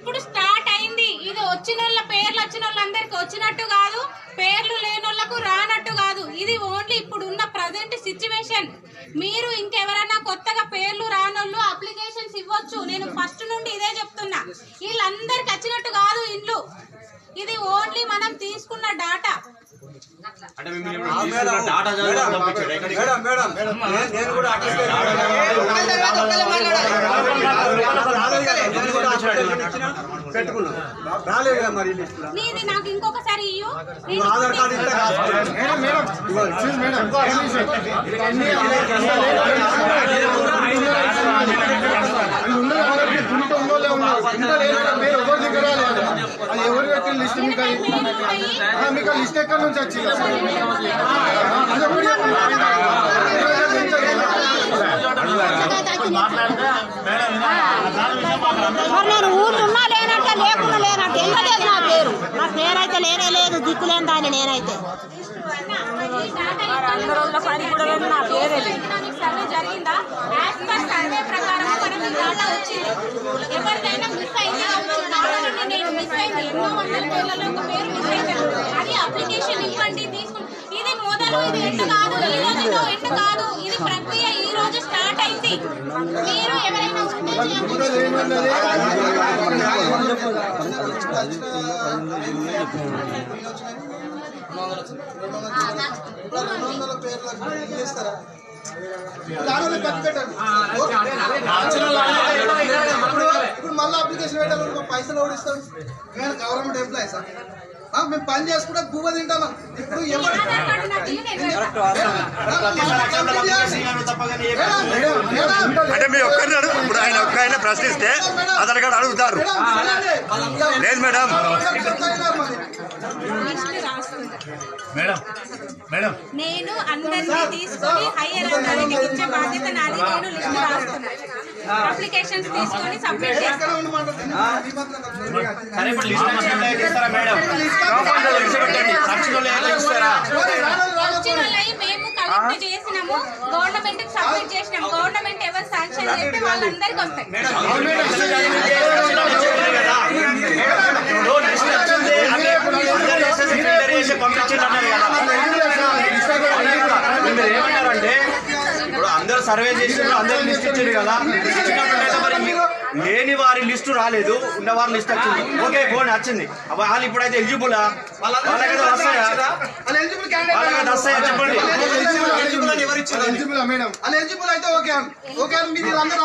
ఇప్పుడు స్టార్ట్ అయింది ఇది వచ్చిన వాళ్ళ పేర్లు వచ్చిన వాళ్ళందరికి వచ్చినట్టు కాదు పేర్లు లేని వాళ్ళకు రానట్టు కాదు ఇది ఓన్లీ ఇప్పుడు ఉన్న ప్రజెంట్ సిచ్యువేషన్ మీరు ఇంకెవరైనా కొత్తగా పేర్లు రానోళ్ళు అప్లికేషన్స్ ఇవ్వచ్చు నేను ఫస్ట్ నుండి ఇదే చెప్తున్నా వీళ్ళందరికి వచ్చినట్టు కాదు ఇండ్లు ఇది ఓన్లీ మనం తీసుకున్న డాటా అంటే మిమ్మల్ని ఇప్పుడు తీసుకున్న డాటా చదివి పంపించాడు ఎక్కడికి మేడం మేడం నేను- నేను కూడా అటెండ్ పెట్టుకున్నాం రాలేదు కదా మరి లిస్ట్లో. నీది నాకు ఇంకొకసారి ఇయ్యు నువ్వు ఆధార్ కార్డు ఇస్తే రాసుకో. అది ఎవరు పెట్టిన లిస్ట్ మీకు మీకు లిస్ట్ ఎక్కడి నుంచి వచ్చింది. మరి నేను ఊర్లో ఉన్నా లేనంటే లేకుండా లేనంటే వెళ్ళలేదు నా పేరు? నా పేరు అయితే లేనే లేదు దిక్కులేని దాన్ని నేనైతే. సర్వే జరిగిందా యాజ్ పర్ సర్వే ప్రకారం మనకి డాటా వచ్చింది ఎవరిదైనా మిస్ అయింది కావచ్చు నాలుగు నేను మిస్ అయింది ఎన్నో వందల పేర్లలో ఒక పేరు మిస్ అయింది అది అప్లికేషన్ ఇవ్వండి తీసుకుని ఇది మొదలు ఇది కాదు ఈ రోజుతో ఎండ్ కాదు ఇది స్టార్ట్ మీరు ఎవరైనా ఉంటే పెట్టండి. ఇప్పుడు మళ్ళీ అప్లికేషన్ పెట్టాలి పైసలు ఓడిస్తాం నేను గవర్నమెంట్ ఎంప్లాయీస్ మేము పని చేసుకుంటే గువ్వ తింటాం ఇప్పుడు. అంటే మీ ఒక్కరిని అడుగు ఇప్పుడు ఆయన ఒక్క ఆయన ప్రశ్నిస్తే అతని కాడ అడుగుతారు. లేదు మేడం. Madam madam. నేను అందరినీ తీసుకొని హైయర్ ఇచ్చే బాధ్యత నాది నేను లిస్ట్ రాస్తున్నా. అప్లికేషన్స్ తీసుకొని సబ్మిట్ చేస్తాను సరే ఇప్పుడు లిస్ట్ ఇస్తారా మేడం లిస్ట్ పెట్టండి సచిన్ ఇస్తారా మేము కలెక్ట్ చేసినాము గవర్నమెంట్కి సబ్మిట్ చేసినాం గవర్నమెంట్ ఎవరు శాంక్షన్ చేస్తే వాళ్ళందరికీ వస్తాయి ఇప్పుడు కదా మీరు ఇప్పుడు అందరూ సర్వే చేసిండ్రు అందరు లిస్ట్ ఇచ్చారు కదా లిస్ట్ ఇచ్చినప్పుడైతే మరి మీకు లేని వారి లిస్టు రాలేదు ఉన్న వారి లిస్ట్ వచ్చింది. ఓకే ఫోన్ వచ్చింది. వాళ్ళు ఇప్పుడైతే ఎలిజిబులా వాళ్ళకైతే వస్తాయా? వాళ్ళకైతే వస్తాయా? చెప్పండి. Eligible madam? అది ఎలిజిబుల్ అయితే ఓకే ఓకే మీరు అందరూ